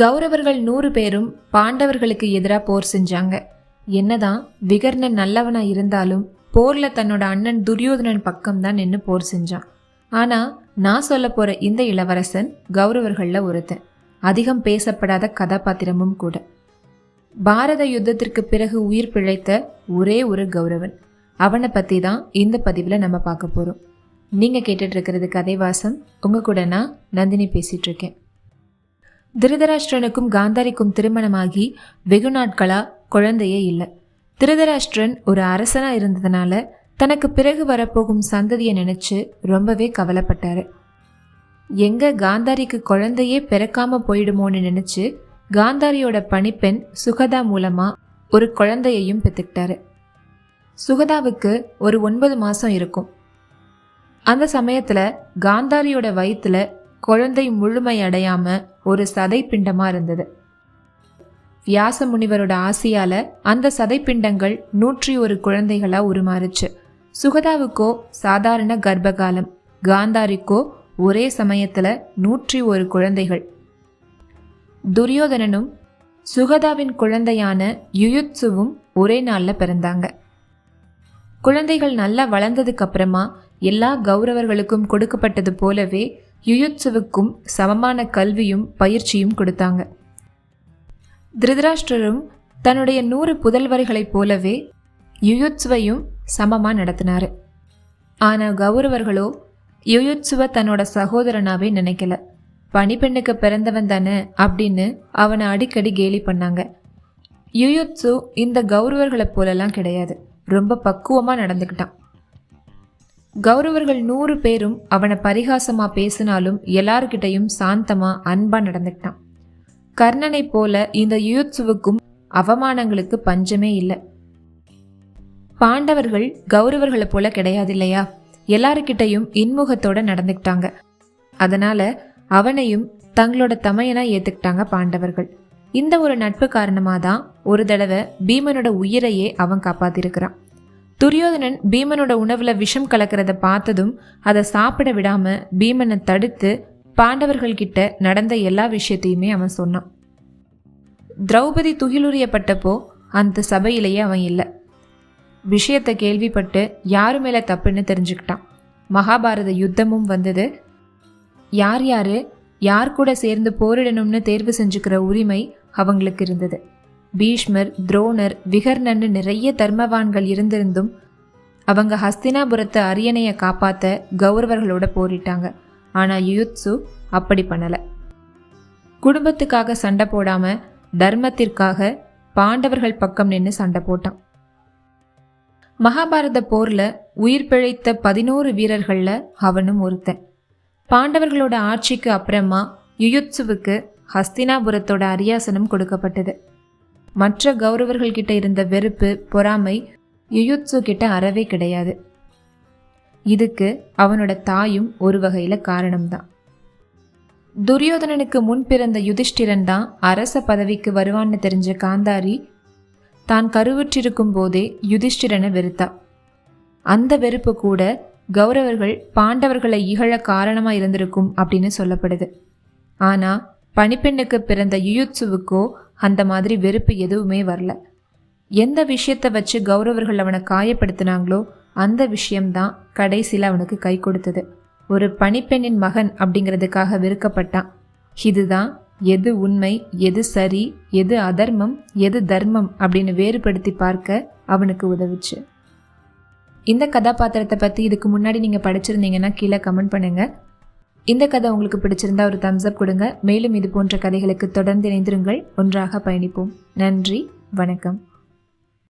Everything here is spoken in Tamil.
கௌரவர்கள் நூறு பேரும் பாண்டவர்களுக்கு எதிராக போர் செஞ்சாங்க. என்னதான் விகர்ணன் நல்லவனா இருந்தாலும் போர்ல தன்னோட அண்ணன் துரியோதனன் பக்கம் தான் நின்று போர் செஞ்சான். ஆனா நான் சொல்ல போற இந்த இளவரசன் கௌரவர்கள்ல ஒருத்தன். அதிகம் பேசப்படாத கதாபாத்திரமும் கூட. பாரத யுத்தத்திற்கு பிறகு உயிர் பிழைத்த ஒரே ஒரு கௌரவன். அவனை பத்தி தான் இந்த பதிவில் நம்ம பார்க்க போறோம். நீங்க கேட்டுட்டு இருக்கிறது கதைவாசம். உங்க கூட நான் நந்தினி பேசிட்டு இருக்கேன். திருதராஷ்டிரனுக்கும் காந்தாரிக்கும் திருமணமாகி வெகு நாட்களா குழந்தையே இல்லை. திருதராஷ்டிரன் ஒரு அரசனா இருந்ததுனால தனக்கு பிறகு வரப்போகும் சந்ததியை நினைச்சு ரொம்பவே கவலைப்பட்டாரு. எங்க காந்தாரிக்கு குழந்தையே பிறக்காம போயிடுமோன்னு நினைச்சு காந்தாரியோட பணிப்பெண் சுகதா மூலமா ஒரு குழந்தையையும் பெற்றுக்கிட்டாரு சுகதாவுக்கு ஒரு ஒன்பது மாசம் இருக்கும். அந்த சமயத்துல காந்தாரியோட வயிற்றுல குழந்தை முழுமை அடையாம ஒரு சதை பிண்டமா இருந்தது. வியாச முனிவரோட ஆசையால அந்த சதைப்பிண்டங்கள் நூற்றி ஒரு குழந்தைகளா உருமாறுச்சு. சுகதாவுக்கோ சாதாரண கர்ப்பகாலம் காந்தாரிக்கோ ஒரே சமயத்துல நூற்றி ஒரு குழந்தைகள். துரியோதனனும் சுகதாவின் குழந்தையான யுயுத்சுவும் ஒரே நாள்ல பிறந்தாங்க. குழந்தைகள் நல்லா வளர்ந்ததுக்கு அப்புறமா எல்லா கௌரவர்களுக்கும் கொடுக்கப்பட்டது போலவே யுயுத்சுவுக்கும் சமமான கல்வியும் பயிற்சியும் கொடுத்தாங்க. திருதராஷ்டிரரும் தன்னுடைய நூறு புதல்வர்களைப் போலவே யுயுத்சுவையும் சமமாக நடத்தினார். ஆனால் கௌரவர்களோ யுயுத்சுவ தன்னோட சகோதரனாவே நினைக்கல. பணிப்பெண்ணுக்கு பிறந்தவன் தானே அப்படின்னு அவனை அடிக்கடி கேலி பண்ணாங்க. யுயுத்சு இந்த கௌரவர்களைப் போலலாம் கிடையாது. ரொம்ப பக்குவமாக நடந்துக்கிட்டான். கௌரவர்கள் நூறு பேரும் அவனை பரிகாசமாக பேசினாலும் எல்லார்கிட்டையும் சாந்தமாக அன்பாக நடந்துக்கிட்டான். கர்ணனைப் போல இந்த யுயுத்சுவுக்கும் அவமானங்களுக்கு பஞ்சமே இல்லை. பாண்டவர்கள் கௌரவர்களை போல கிடையாது இல்லையா எல்லாருக்கிட்டையும் இன்முகத்தோட நடந்துக்கிட்டாங்க. அதனால அவனையும் தங்களோட தமையனா ஏத்துக்கிட்டாங்க பாண்டவர்கள். இந்த ஒரு நட்பு காரணமாக தான் ஒரு தடவை பீமனோட உயிரையே அவன் காப்பாத்திருக்கிறான். துரியோதனன் பீமனோட உணவுல விஷம் கலக்கிறத பார்த்ததும் அதை சாப்பிட விடாம பீமனை தடுத்து பாண்டவர்கள் கிட்ட நடந்த எல்லா விஷயத்தையுமே அவன் சொன்னான். திரௌபதி துகிலுரியப்பட்டப்போ அந்த சபையிலேயே அவன் இல்லை. விஷயத்தை கேள்விப்பட்டு யாரு மேல தப்புன்னு தெரிஞ்சுக்கிட்டான். மகாபாரத யுத்தமும் வந்தது. யார் யாரு யார் கூட சேர்ந்து போரிடணும்னு தேர்வு செஞ்சுக்கிற உரிமை அவங்களுக்கு இருந்தது. பீஷ்மர் துரோணர் விகர்ணன்னு நிறைய தர்மவான்கள் இருந்திருந்தும் அவங்க ஹஸ்தினாபுரத்து அரியணையை காப்பாத்த கௌரவர்களோட போரிட்டாங்க. ஆனா யுயுத்சு அப்படி பண்ணல. குடும்பத்துக்காக சண்டை போடாம தர்மத்திற்காக பாண்டவர்கள் பக்கம் நின்று சண்டை போட்டான். மகாபாரத போர்ல உயிர் பிழைத்த பதினோரு வீரர்கள்ல அவனும் ஒருத்தன். பாண்டவர்களோட ஆட்சிக்கு அப்புறமா யுயுத்சுவுக்கு ஹஸ்தினாபுரத்தோட அரியாசனம் கொடுக்கப்பட்டது. மற்ற கௌரவர்கள் கிட்ட இருந்த வெறுப்பு பொறாமை யுயுத்சு கிட்ட அறவே கிடையாது. இதுக்கு அவனோட தாயும் ஒரு வகையில காரணம்தான். துரியோதனனுக்கு முன் பிறந்த யுதிஷ்டிரன் தான் அரச பதவிக்கு வருவான்னு தெரிஞ்ச காந்தாரி தான் கருவுற்றிருக்கும் போதே யுதிஷ்டிரனை வெறுத்தா. அந்த வெறுப்பு கூட கௌரவர்கள் பாண்டவர்களை இகழ காரணமா இருந்திருக்கும் அப்படின்னு சொல்லப்படுது. ஆனா பனிப்பெண்ணுக்கு பிறந்த யுயுத்சுவுக்கோ அந்த மாதிரி வெறுப்பு எதுவுமே வரல. எந்த விஷயத்தை வச்சு கௌரவர்கள் அவனை காயப்படுத்தினாங்களோ அந்த விஷயம்தான் கடைசியில் அவனுக்கு கை கொடுத்தது. ஒரு பணிப்பெண்ணின் மகன் அப்படிங்கிறதுக்காக வெறுக்கப்பட்டான். இதுதான் எது உண்மை எது சரி எது அதர்மம் எது தர்மம் அப்படின்னு வேறுபடுத்தி பார்க்க அவனுக்கு உதவுச்சு. இந்த கதாபாத்திரத்தை பற்றி இதுக்கு முன்னாடி நீங்கள் படிச்சிருந்தீங்கன்னா கீழே கமெண்ட் பண்ணுங்கள் இந்த கதை உங்களுக்கு பிடிச்சிருந்தா ஒரு தம்ஸ் அப் கொடுங்க. மேலும் இது போன்ற கதைகளுக்கு தொடர்ந்து இணைந்திருங்கள். ஒன்றாக பயணிப்போம். நன்றி. வணக்கம்.